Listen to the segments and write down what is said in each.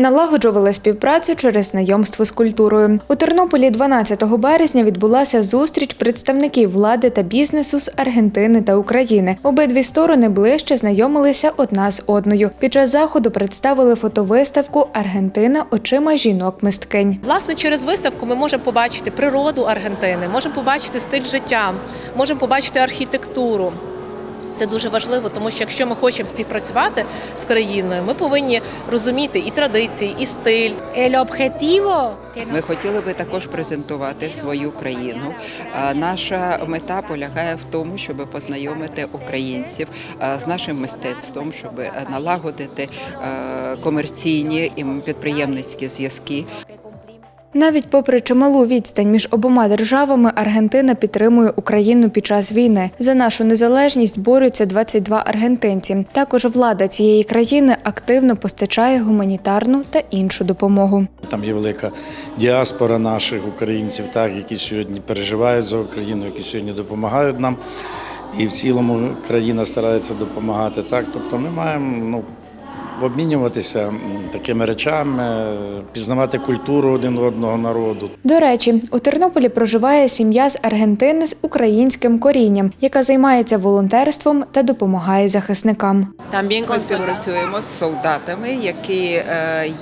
Налагоджували співпрацю через знайомство з культурою. У Тернополі 12 березня відбулася зустріч представників влади та бізнесу з Аргентини та України. Обидві сторони ближче знайомилися одна з одною. Під час заходу представили фотовиставку Аргентина очима жінок-мисткинь. Власне, через виставку ми можемо побачити природу Аргентини, можемо побачити стиль життя, можемо побачити архітектуру. Це дуже важливо, тому що якщо ми хочемо співпрацювати з країною, ми повинні розуміти і традиції, і стиль. Ми хотіли би також презентувати свою країну. Наша мета полягає в тому, щоб познайомити українців з нашим мистецтвом, щоб е, налагодити е, комерційні і підприємницькі зв'язки. Навіть попри чималу відстань між обома державами, Аргентина підтримує Україну під час війни. За нашу незалежність борються 22 аргентинці. Також влада цієї країни активно постачає гуманітарну та іншу допомогу. Там є велика діаспора наших українців, так, які сьогодні переживають за Україну, які сьогодні допомагають нам. І в цілому країна старається допомагати. Так, тобто ми маємо ну, обмінюватися такими речами, пізнавати культуру один одного народу. До речі, у Тернополі проживає сім'я з Аргентини з українським корінням, яка займається волонтерством та допомагає захисникам. Ми співпрацюємо з солдатами, які е,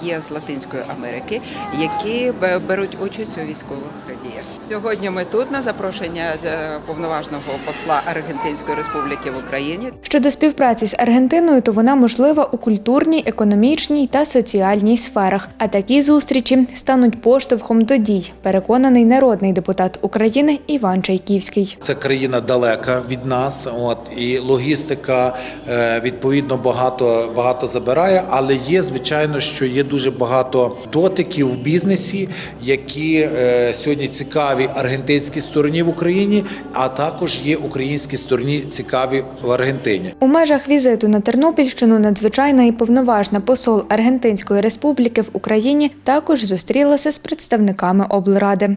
є з Латинської Америки, які беруть участь у військових діях. Сьогодні ми тут на запрошення е, повноважного посла Аргентинської Республіки в Україні. Щодо співпраці з Аргентиною, то вона можлива у культурній, економічній та соціальній сферах. А такі зустрічі стануть поштовхом до дій, переконаний народний депутат України Іван Чайківський. Це країна далека від нас, от і логістика е, відповідно багато багато забирає, але є звичайно, що є дуже багато дотиків в бізнесі, які е, сьогодні цікаві аргентинській стороні в Україні, а також є українській стороні цікаві в Аргентині. У межах візиту на Тернопільщину надзвичайна і повноважна посол Аргентинської республіки в Україні також зустрілася з представниками облради.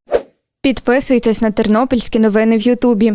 Підписуйтесь на тернопільські новини в Ютубі.